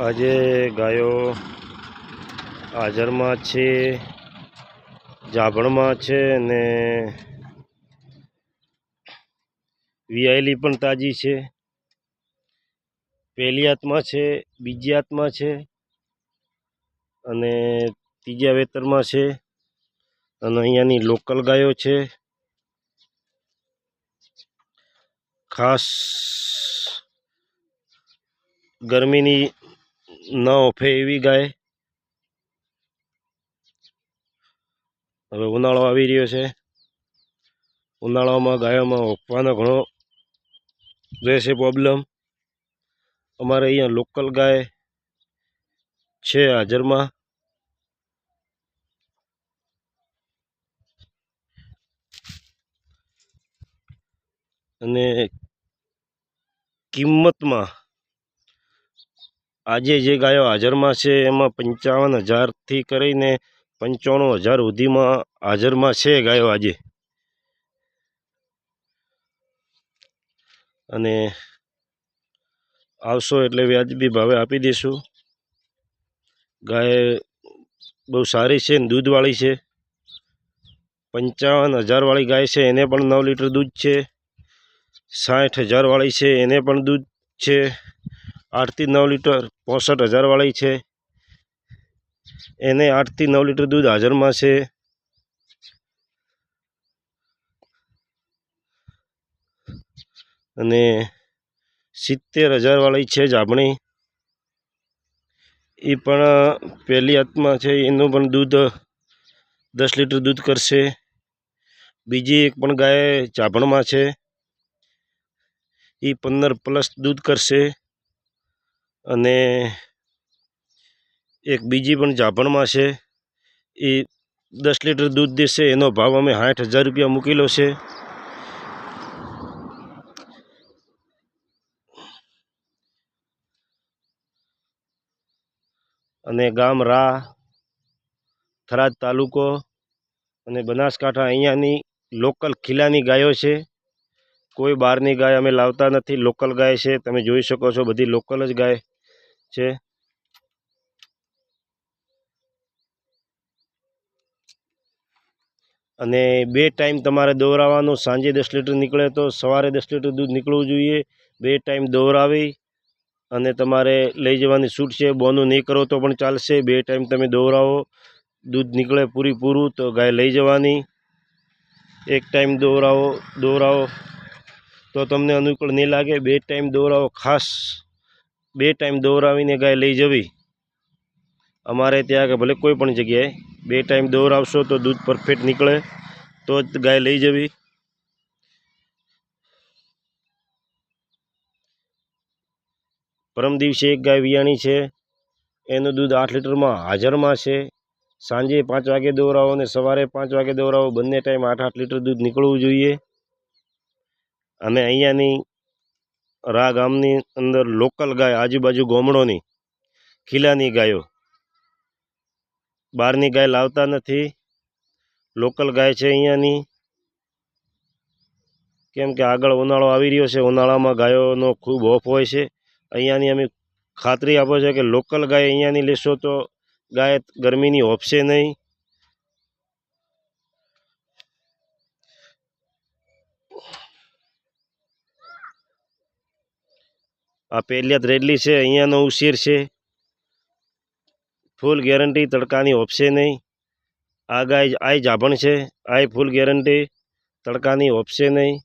આજે ગાયો હાજરમાં છે, જાભણમાં છે અને વિયાયેલી પણ તાજી છે. પહેલી હાથમાં છે, બીજી હાથમાં છે અને ત્રીજા વેતરમાં છે અને અહીંયાની લોકલ ગાયો છે. ખાસ ગરમીની ન ઓફે એવી ગાય. હવે ઉનાળો આવી રહ્યો છે. ઉનાળામાં ગાયોમાં ઓફવાનો ઘણો રહેશે પ્રોબ્લેમ અમારે અહીંયા લોકલ ગાય છે હાજરમાં. અને કિંમતમાં આજે જે ગાયો હાજરમાં છે, એમાં પંચાવન હજારથી કરીને પંચાણું હજાર સુધીમાં હાજરમાં છે ગાયો આજે. અને આવશો એટલે વ્યાજબી ભાવે આપી દઈશું. ગાય બહુ સારી છે ને દૂધવાળી છે. પંચાવન હજારવાળી ગાય છે, એને પણ નવ લીટર દૂધ છે. સાઠ હજારવાળી છે, એને પણ દૂધ છે. આઠથી નવ લીટર પોસઠ હજારવાળી છે. એને આઠથી નવ લીટર દૂધ હાજરમાં છે. અને સિત્તેર હજારવાળી છે જામણી. એ પણ પહેલી હાથમાં છે, એનું પણ દૂધ દસ લીટર દૂધ કરશે. બીજી એક પણ ગાય ચાભણમાં છે. એ પંદર પ્લસ દૂધ કરશે. અને એક બીજી પણ જાભણમાં છે. એ દસ લીટર દૂધ દેશે, એનો ભાવ અમે સાઠ હજાર રૂપિયા મૂકેલો છે. અને ગામ રા, થરાદ તાલુકો અને બનાસકાંઠા અહીંયાની લોકલ ખીલાની ગાયો છે. કોઈ બહારની ગાય અમે લાવતા નથી. લોકલ ગાય છે. તમે જોઈ શકો છો બધી લોકલ જ ગાય. છે. અને બે ટાઈમ તમારે દોરાવવાનું સાંજે દસ લીટર નીકળે તો સવારે દસ લીટર દૂધ નીકળવું જોઈએ. બે ટાઈમ દોરાવી અને તમારે લઈ જવાની છૂટ છે. બોનું નહીં કરો તો પણ ચાલશે. બે ટાઈમ તમે દોરાવો. દૂધ નીકળે પૂરેપૂરું તો ગાય લઈ જવાની. એક ટાઈમ દોરાવો દોરાવો. તો તમને અનુકૂળ નહીં લાગે. બે ટાઈમ દોરાવો ખાસ. બે ટાઈમ દોરાવીને ગાય લઈ જવી. અમારે ત્યાં કે ભલે કોઈ પણ જગ્યાએ બે ટાઈમ દોરાવશો તો દૂધ પરફેક્ટ નીકળે, તો જ ગાય લઈ જવી. પરમ દિવસે એક ગાય વિયાણી છે, એનું દૂધ આઠ લીટરમાં હાજરમાં છે. સાંજે પાંચ વાગે દોરાવો અને સવારે પાંચ વાગે દોરાવો, બંને ટાઈમ આઠ આઠ લીટર દૂધ નીકળવું જોઈએ. અને અહીંયાની રા ગામની અંદર લોકલ ગાય, આજુબાજુ ગોમડોની, ખીલાની ગાયો. બહારની ગાય લાવતા નથી. લોકલ ગાય છે અહીંયાની. કેમ કે આગળ ઉનાળો આવી રહ્યો છે, ઉનાળામાં ગાયોનો ખૂબ ઓફ હોય છે. અહીંયાની અમે ખાતરી આપો છે કે લોકલ ગાય અહીંયાની લેશો તો ગાય ગરમીની ઓફશે નહીં. આ પહેલિયાત રેડલી છે, અહીંયાનો ઉશેર છે. ફૂલ ગેરંટી તડકાની ઓપશે નહીં. આ ગાય આય જાભણ છે. આ ફૂલ ગેરંટી તડકાની ઓપશે નહીં.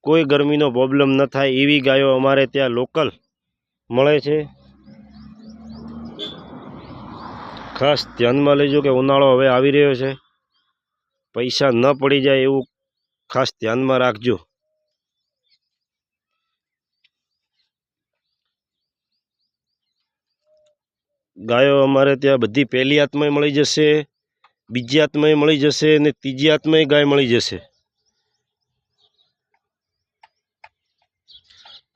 કોઈ ગરમીનો પ્રોબ્લેમ ન થાય એવી ગાયો અમારે ત્યાં લોકલ મળે છે. ખાસ ધ્યાનમાં લેજો કે ઉનાળો હવે આવી રહ્યો છે. પૈસા ન પડી જાય એવું ખાસ ધ્યાનમાં રાખજો. ગાયો અમારે ત્યાં બધી પહેલી હાથમાંય મળી જશે, બીજી હાથમાંય મળી જશે અને ત્રીજી હાથમાંય ગાય મળી જશે.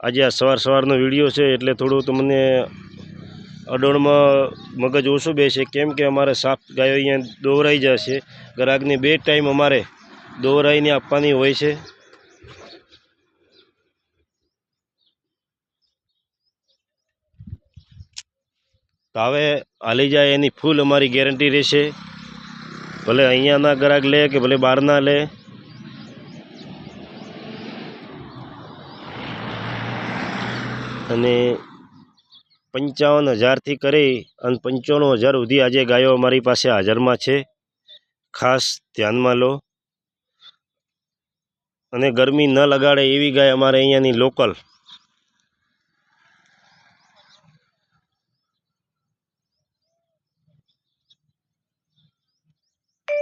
આજે આ સવાર સવારનો વીડિયો છે એટલે થોડું તમને અડોળમાં મગજ ઓછું બેસે. કેમ કે અમારે સાફ ગાયો અહીંયા દોરાઈ જશે. ગ્રાહકને બે ટાઈમ અમારે દોરાઈને આપવાની હોય છે. કાવે હાલી જાય એની ફૂલ અમારી ગેરંટી રહેશે. ભલે અહીંયાના ગ્રાહક લે કે ભલે બહારના લે. અને પંચાવન હજારથી કરી અને પંચાણું હજાર સુધી આજે ગાયો અમારી પાસે હાજરમાં છે. ખાસ ધ્યાનમાં લો. અને ગરમી ન લગાડે એવી ગાય અમારે અહીંયાની લોકલ.